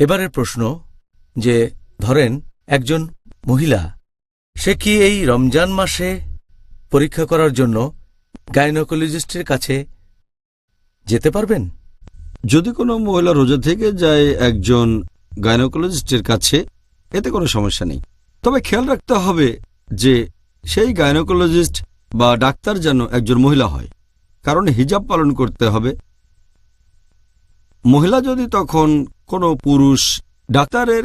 এবারের প্রশ্ন যে, ধরেন, একজন মহিলা, সে কি এই রমজান মাসে পরীক্ষা করার জন্য গাইনোকোলজিস্টের কাছে যেতে পারবেন? যদি কোনো মহিলা রোজা থেকে যায় একজন গাইনোকোলজিস্টের কাছে, এতে কোনো সমস্যা নেই। তবে খেয়াল রাখতে হবে যে, সেই গাইনোকোলজিস্ট বা ডাক্তার যেন একজন মহিলা হয়, কারণ হিজাব পালন করতে হবে। মহিলা যদি তখন কোনো পুরুষ ডাক্তারের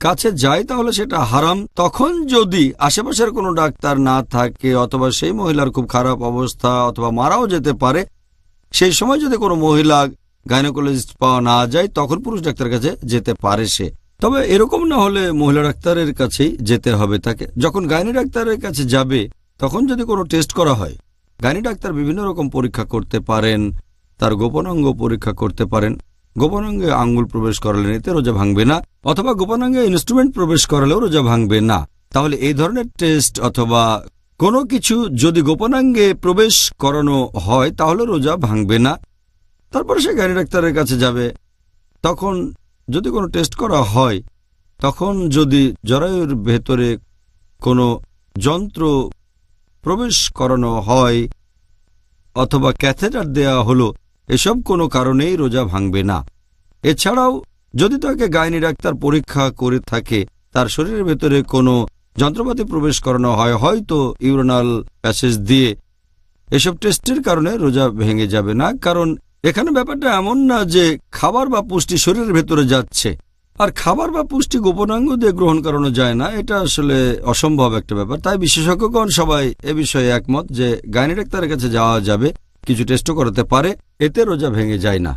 কাছে যায় তাহলে সেটা হারাম। তখন যদি আশেপাশের কোনো ডাক্তার না থাকে অথবা সেই মহিলার খুব খারাপ অবস্থা অথবা মারাও যেতে পারে, সেই সময় যদি কোনো মহিলা গাইনোকোলজিস্ট পাওয়া না যায়, তখন পুরুষ ডাক্তারের কাছে যেতে পারে সে। তবে এরকম না হলে মহিলা ডাক্তারের কাছেই যেতে হবে তাকে। যখন গাইনি ডাক্তারের কাছে যাবে, তখন যদি কোনো টেস্ট করা হয়, গাইনি ডাক্তার বিভিন্ন রকম পরীক্ষা করতে পারেন, তার গোপনাঙ্গ পরীক্ষা করতে পারেন। গোপনাঙ্গে আঙ্গুল প্রবেশ করালে এতে রোজা ভাঙবে না, অথবা গোপনাঙ্গে ইনস্ট্রুমেন্ট প্রবেশ করালেও রোজা ভাঙবে না। তাহলে এই ধরনের টেস্ট অথবা কোনো কিছু যদি গোপনাঙ্গে প্রবেশ করানো হয়, তাহলে রোজা ভাঙবে না। তারপরে সে গাড়ি ডাক্তারের কাছে যাবে। তখন যদি কোনো টেস্ট করা হয়, তখন যদি জরায়ুর ভেতরে কোনো যন্ত্র প্রবেশ করানো হয়, অথবা ক্যাথেটার দেয়া হলো এসব কোনো কারণেই রোজা ভাঙবে না। এছাড়াও, যদি তাকে গাইনি ডাক্তার পরীক্ষা করে থাকে, তার শরীরের ভেতরে কোনো যন্ত্রপাতি প্রবেশ করানো হয়, হয়তো ইউরোনাল প্যাসেজ দিয়ে এসব টেস্টের কারণে রোজা ভেঙে যাবে না। কারণ এখানে ব্যাপারটা এমন না যে খাবার বা পুষ্টি শরীরের ভেতরে যাচ্ছে। আর খাবার বা পুষ্টি গোপনাঙ্গ দিয়ে গ্রহণ করানো যায় না, এটা আসলে অসম্ভব একটা ব্যাপার। তাই বিশেষজ্ঞগণ সবাই এ বিষয়ে একমত যে গাইনি ডাক্তারের কাছে যাওয়া যাবে। কিছু টেস্টও করাতে পারে এতে রোজা ভেঙে যায় না।